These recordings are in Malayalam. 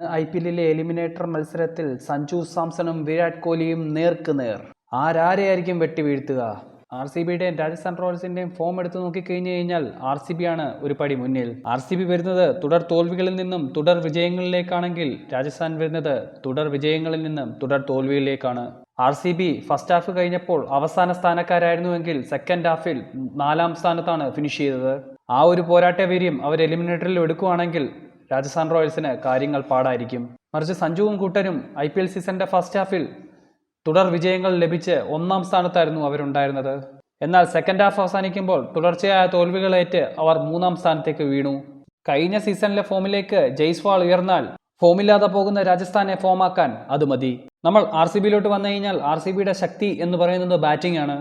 ഐ പി എല്ലിലെ എലിമിനേറ്റർ മത്സരത്തിൽ സഞ്ജു സാംസണും വിരാട് കോഹ്ലിയും നേർക്ക് നേർ. ആരാരെയായിരിക്കും വെട്ടി വീഴ്ത്തുക? ആർ സി ബിയുടെയും രാജസ്ഥാൻ റോയൽസിന്റെയും ഫോം എടുത്തു നോക്കിക്കഴിഞ്ഞു കഴിഞ്ഞാൽ ആർ സി ബി ആണ് ഒരു പടി മുന്നിൽ. ആർ സി ബി വരുന്നത് തുടർ തോൽവികളിൽ നിന്നും തുടർ വിജയങ്ങളിലേക്കാണെങ്കിൽ രാജസ്ഥാൻ വരുന്നത് തുടർ വിജയങ്ങളിൽ നിന്നും തുടർ തോൽവിയിലേക്കാണ്. R C B first half കഴിഞ്ഞപ്പോൾ അവസാന സ്ഥാനക്കാരായിരുന്നുവെങ്കിൽ സെക്കൻഡ് ഹാഫിൽ നാലാം സ്ഥാനത്താണ് ഫിനിഷ് ചെയ്തത്. ആ ഒരു പോരാട്ട വീര്യം അവർ എലിമിനേറ്ററിൽ എടുക്കുകയാണെങ്കിൽ രാജസ്ഥാൻ റോയൽസിന് കാര്യങ്ങൾ പാടായിരിക്കും. മറിച്ച് സഞ്ജുവും കൂട്ടരും ഐ പി എൽ സീസണിന്റെ ഫസ്റ്റ് ഹാഫിൽ തുടർ വിജയങ്ങൾ ലഭിച്ച് ഒന്നാം സ്ഥാനത്തായിരുന്നു അവരുണ്ടായിരുന്നത്. എന്നാൽ സെക്കൻഡ് ഹാഫ് അവസാനിക്കുമ്പോൾ തുടർച്ചയായ തോൽവികളേറ്റ് അവർ മൂന്നാം സ്ഥാനത്തേക്ക് വീണു. കഴിഞ്ഞ സീസണിലെ ഫോമിലേക്ക് ജയ്സ്വാൾ ഉയർന്നാൽ ഫോമില്ലാതെ പോകുന്ന രാജസ്ഥാനെ ഫോമാക്കാൻ അത് മതി. നമ്മൾ ആർ സി ബിയിലോട്ട് വന്നു കഴിഞ്ഞാൽ ആർ സി ബിയുടെ ശക്തി എന്ന് പറയുന്നത് ബാറ്റിംഗ് ആണ്.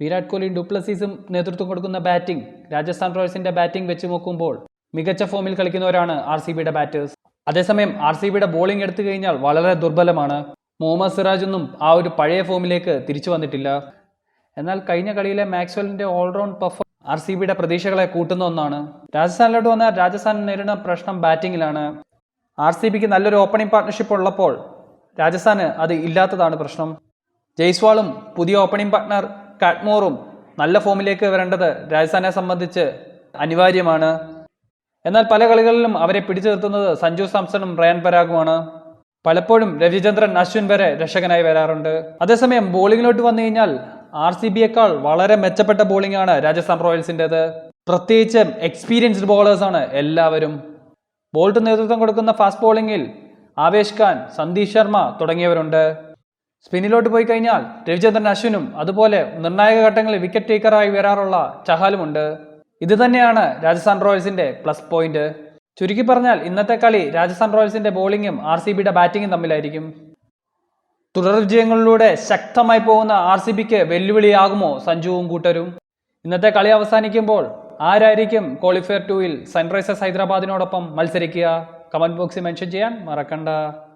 വിരാട് കോഹ്ലിയും ഡുപ്ലസീസും നേതൃത്വം കൊടുക്കുന്ന ബാറ്റിംഗ് രാജസ്ഥാൻ റോയൽസിന്റെ ബാറ്റിംഗ് വെച്ച് നോക്കുമ്പോൾ മികച്ച ഫോമിൽ കളിക്കുന്നവരാണ് ആർ സി ബിയുടെ ബാറ്റേഴ്സ് അതേസമയം ആർ സി ബിയുടെ ബോളിംഗ് എടുത്തു കഴിഞ്ഞാൽ വളരെ ദുർബലമാണ്. മുഹമ്മദ് സിറാജ് ഒന്നും ആ ഒരു പഴയ ഫോമിലേക്ക് തിരിച്ചു വന്നിട്ടില്ല. എന്നാൽ കഴിഞ്ഞ കളിയിലെ മാക്സ്വലിന്റെ all round perform R C ബിയുടെ പ്രതീക്ഷകളെ കൂട്ടുന്ന ഒന്നാണ്. രാജസ്ഥാനിലോട്ട് വന്നാൽ രാജസ്ഥാൻ നേരിടുന്ന പ്രശ്നം ബാറ്റിങ്ങിലാണ് ആർ സി ബിക്ക് നല്ലൊരു ഓപ്പണിംഗ് പാർട്ട്ണർഷിപ്പ് ഉള്ളപ്പോൾ രാജസ്ഥാന് അത് ഇല്ലാത്തതാണ് പ്രശ്നം. ജയ്സ്വാളും പുതിയ ഓപ്പണിംഗ് പാർട്ട്ണർ കാട്ട്മോറും നല്ല ഫോമിലേക്ക് വരേണ്ടത് രാജസ്ഥാനെ സംബന്ധിച്ച് അനിവാര്യമാണ്. എന്നാൽ പല കളികളിലും അവരെ പിടിച്ചു നിർത്തുന്നത് സഞ്ജു സാംസണും റയൻ പരാഗുമാണ്. പലപ്പോഴും രവിചന്ദ്രൻ അശ്വിൻ വരെ രക്ഷകനായി വരാറുണ്ട്. അതേസമയം ബോളിങ്ങിലോട്ട് വന്നു കഴിഞ്ഞാൽ ആർ സി ബിയേക്കാൾ വളരെ മെച്ചപ്പെട്ട ബോളിംഗ് ആണ് രാജസ്ഥാൻ റോയൽസിന്റെത്. പ്രത്യേകിച്ച് എക്സ്പീരിയൻസ്ഡ് ബോളേഴ്സാണ് എല്ലാവരും. ബോൾട്ട് നേതൃത്വം കൊടുക്കുന്ന ഫാസ്റ്റ് ബോളിങ്ങിൽ ആവേശ് ഖാൻ സന്ദീപ് ശർമ്മ തുടങ്ങിയവരുണ്ട്. സ്പിന്നിലോട്ട് പോയി കഴിഞ്ഞാൽ രവിചന്ദ്രൻ അശ്വിനും അതുപോലെ നിർണായക ഘട്ടങ്ങളിൽ വിക്കറ്റ് ടേക്കറായി വരാറുള്ള ചഹാലുമുണ്ട്. ഇത് തന്നെയാണ് രാജസ്ഥാൻ റോയൽസിന്റെ പ്ലസ് പോയിന്റ്. ചുരുക്കി പറഞ്ഞാൽ ഇന്നത്തെ കളി രാജസ്ഥാൻ റോയൽസിന്റെ ബോളിങ്ങും ആർ സി ബിയുടെ ബാറ്റിങ്ങും തമ്മിലായിരിക്കും. തുടർ വിജയങ്ങളിലൂടെ ശക്തമായി പോകുന്ന ആർ സി ബിക്ക് വെല്ലുവിളിയാകുമോ സഞ്ജുവും കൂട്ടരും? ഇന്നത്തെ കളി അവസാനിക്കുമ്പോൾ ആരായിരിക്കും ക്വാളിഫയർ ടൂവിൽ സൺറൈസേഴ്സ് ഹൈദരാബാദിനോടൊപ്പം മത്സരിക്കുക? കമന്റ് ബോക്സിൽ മെൻഷൻ ചെയ്യാൻ മറക്കണ്ട.